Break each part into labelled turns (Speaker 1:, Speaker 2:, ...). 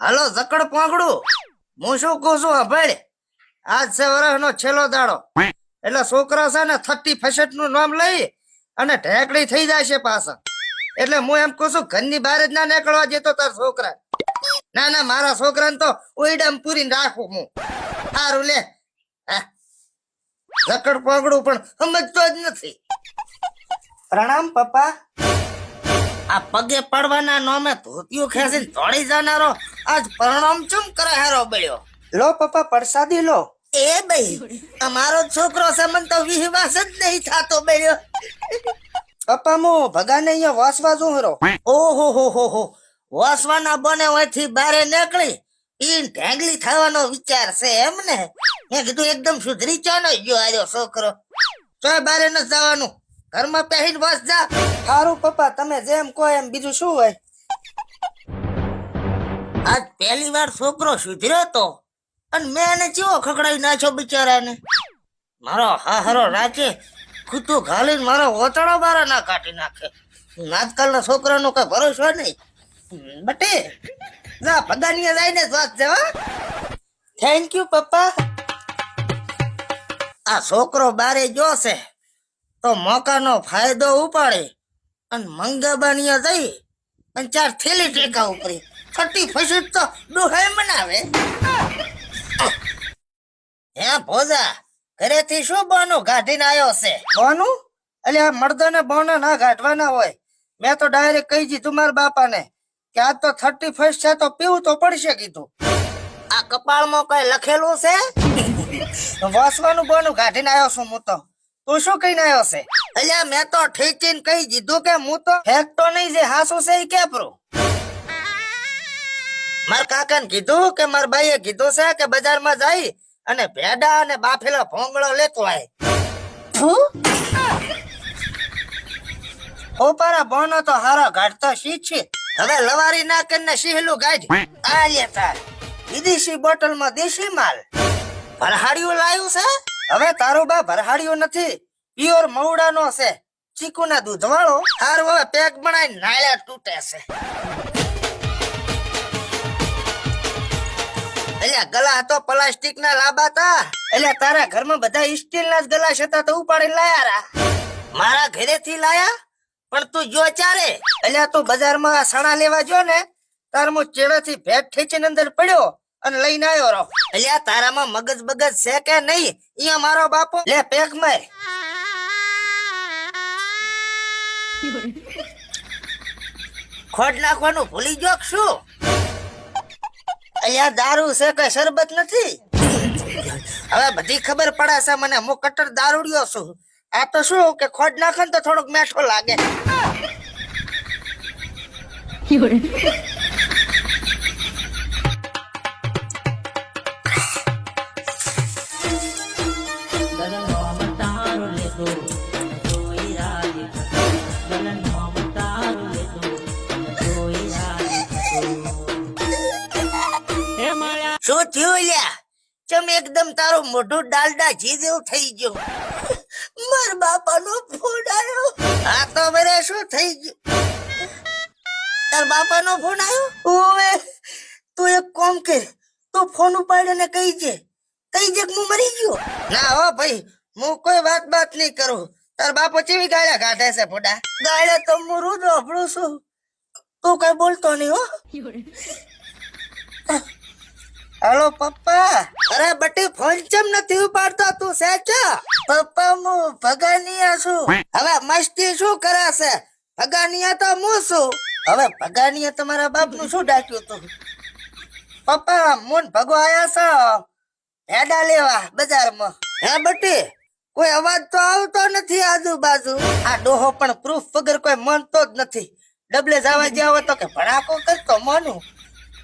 Speaker 1: હાલો, જકડ પાંગડું. હું શું કહું છું ભાઈ આજ છે વર્ષનો છેલ્લો દાડો. એટલે છોકરા છે ને, થર્ટી ફસટનું નામ લઈ અને ઢેકડી થઈ જાય છે પાછા એટલે હું એમ કહું છું, ઘરની બહાર જ ના નીકળવા જતો તાર છોકરા. ના ના, મારા છોકરાને તો ઓઈડમ પૂરી રાખું હું. સારું લે. જકડ પાંગડું પણ સમજતો જ નથી. પ્રણામ, પપ્પા. આ પગે પડવાના નોમે ધોતિયું ખેંચીને દોડી જનારો આજ પરણામ ચમ કરે હારો બળ્યો? લો પપ્પા પ્રસાદી લો. એ ભાઈ અમારો છોકરો છે મને તો વિશ્વાસ જ નહીં થાતો બળ્યો. પપ્પા મો ભગાને અહીંયા વાસવા જો હરો. ઓહો હો હો હો. વાસવાના બને હોયથી બારે નીકળી ઈ ઢેંગલી થવાનો વિચાર છે એમ ને? મેં કીધું એકદમ સુધરી ચા ગયો આર્યો છોકરો. ચોય બારે ન જવાનું. ઘરમાં પહેરીને વાસ જા. સારું પપ્પા તમે જેમ કહો એમ. બીજું શું હોય? આજ પહેલી વાર છોકરો સુધર્યો તો? અને મેં એને ચેવો ખકડાઈ નાખ્યો બિચારાને? મારો હાહરો રાખે કૂતું ઘાલીને મારો ઓતળો બારો ના કાઢી નાખે. આજકાલના છોકરાનો કઈ ભરોસો નહીં. બટે જા ભગાનીએ જઈને જ વાત જવા થેન્ક યુ પપ્પા. આ છોકરો બારે જોશે તો મોકાનો ફાયદો ઉપાડે અને મંગાબાનીયા જઈ અને ચાર થેલી ટેકા ઉપરી. થર્ટી ફસટ તો ડોહાઈ મનાવે. હે ભોજા ઘરેથી શું બોનું કાઢીને આવ્યો છે? બોનું? એટલે આ મર્દને બોના ના કાઢવાના હોય. મેં તો ડાયરેક્ટ કહી દીધું મારા બાપાને કે આજ તો થર્ટી ફર્સ્ટ છે તો પીવું તો પડશે કીધું. આ કપાળમાં કઈ લખેલું છે? વાસવાનું બોનું કાઢીને આવ્યો છું હું તો. તું શું કહીને આવ્યો છે? અલ્યા મેં તો ઠેચીને કહી દીધું કે હું તો ફેંકતો નહીં જે હાસું છે એ કેપરું. મારા કાકાને કીધું કે મારા ભાઈએ કીધું છે કે બજારમાં જાય અને ભેડા અને બાફેલો ભોંગળો લેતો આય. ઓપારા બોનો તો હારો ઘાટતો શી છે? હવે લવારી ના કરીને શીહલું ગાજ. આ લે તાર. વિદેશી બોટલમાં દેશી માલ. ભરહાડિયું લાયું છે? હવે તારું બા ભરહાડિયું નથી. પ્યોર મવડાનો છે. ચીકુના દૂધ વાળો હારું હવે પેક બનાવી નાળ્યા તૂટે છે. એટલે ગલા તો પ્લાસ્ટિક ના લાંબા તા. એટલે તારા ઘરમાં બધા સ્ટીલ ના જ ગલાસ હતા તો ઉપાડી લાયા મારા ઘરે થી લાયા? પણ તું જો ચારે એટલે તું બજારમાં સણા લેવા જો ને તાર મુ ચેડા થી ભેટ ઠેચીને અંદર પડ્યો અને લઈને આવ્યો રહો. એટલે તારામાં મગજ બગજ છે કે નહીં? અહીંયા મારો બાપો. લે પેક માર. ખોટ નાખવાનું ભૂલી ગયો શું? અહીંયા દારૂ છે કે શરબત નથી? હવે બધી ખબર પડે છે, મને હું કટ્ટર દારૂડિયો છું. આ તો શું કે ખોટ નાખે તો થોડોક મેઠો લાગે. શું થયું લ્યા ચમ એકદમ તારું મોઢું ડાલડા જેવું થઈ ગયું. માર બાપાનો ફોન આવ્યો હા તો બરે શું થઈ ગયું? તાર બાપાનો ફોન આવ્યો ઓવે તું એક કોમ કે તું ફોન ઉપાડીને કહી જે. કહી જે કે હું મરી ગયો. ના હો ભાઈ હું કોઈ વાત બાત નહીં કરું. તાર બાપો ચેવી ગાળ્યા કાઢે છે ફોડા? ગાળ્યા તો હું રોજ વાપરું છું. તું કઈ બોલતો નહીં હો. હેલો, પપ્પા. અરે, બટી, ફોન ચમ નથી ઉપાડતો? તું સાચો? પપ્પા, હું ભગાનિયા છું. હવે મસ્તી શું કરાશે? ભગાનિયા તો હું છું. હવે ભગાનિયા તમારા બાપનું શું ડાક્યું તું? પપ્પા મુન ભગો આયા છો. હેડા લેવા બજારમાં. હે, બટી, કોઈ અવાજ તો આવતો નથી આજુબાજુ. આ ડોહો પણ પ્રૂફ વગર કોઈ માનતો જ નથી. ડબલે જવા જાવ તો કે ભડાકો કરતો માનું.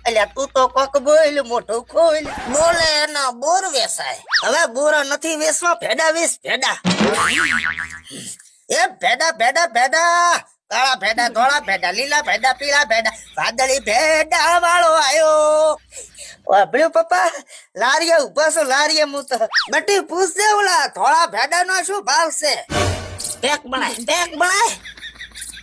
Speaker 1: અલ્યા તું તો કોક બોલ મોટું ખોલ. બોલે એના બોર વેસાય. હવે બોરા નથી વેસવા ભેડા વેસ ભેડા. એ ભેડા ભેડા ભેડા. કાળા ભેડા ધોળા ભેડા લીલા ભેડા પીળા ભેડા. વાદળી ભેડા વાળો આયો. વાપડ્યું પપ્પા લારીએ ઊભા છો લારીએ હું તો. બટી પૂછજે ઓલા ધોળા ભેડા નો શું ભાવ છે? પેક બનાય પેક બનાય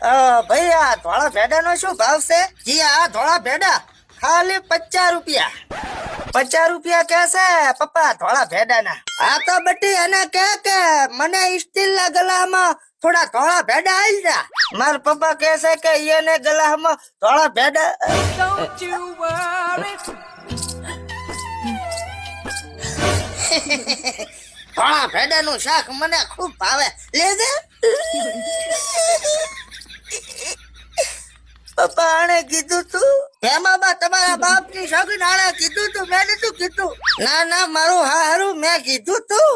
Speaker 1: અ, ભાઈ આ ધોળા ભેડા નો શું ભાવ છે? જી આ ધોળા ભેડા. ખાલી પચાસ રૂપિયા. પચાસ રૂપિયા કે છે પપ્પા ધોળા ભેડાના. હા તો બટી એને કે કે મને સ્ટીલ ના ગલામાં થોડા ધોળા ભેડા આવી જા મારા પપ્પા કેસે છે કે એને ગલામાં ધોળા ભેડા
Speaker 2: Don't
Speaker 1: ભેડા નું શાક મને ખૂબ ભાવે. લેજે પપ્પા આણે કીધું તું એમાં બા તમારા બાપની સગન આણે કીધું તું, મેં નતું કીધું. ના ના, મારું હારું, મેં કીધું તું.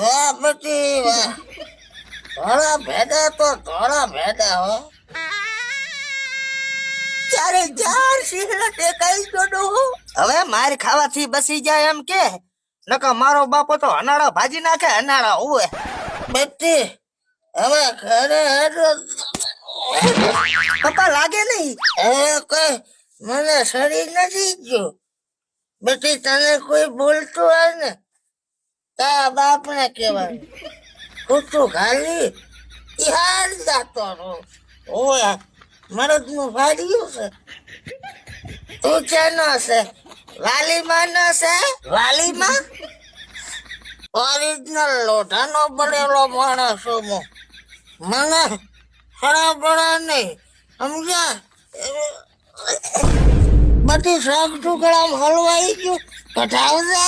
Speaker 1: વાહ પછી વાહ. ધોળા ભેગા તો ધોળા ભેગા, હો. ચારે ચાર શીખડા ટેકાઈ જોડો હવે માર ખાવાથી બસી જાય એમ કે. નકા મારો બાપો તો અનાળા ભાજી નાખે અનાળા ઉવે. બટ્ટી હવે ઘરે. પપ્પા લાગે નહીં? હવે કોઈ મને શરીર નથી ગયું. બેટી, તને કોઈ બોલતું હોય ને તારા બાપને કહેવાય. કૂતું ખાલી યાર જાતો ઓય, મરદનું ફાડ્યું છે. તું ચેનો છે? વાલીમાં નો છે? વાલીમાં? ઓરિજિનલ લોઢાનો બનેલો માણસ હું. મને ખરા બળા નહીં સમજ્યા? બધી શાક ટુકડા હલવાઈ ગયું. કઢાવજે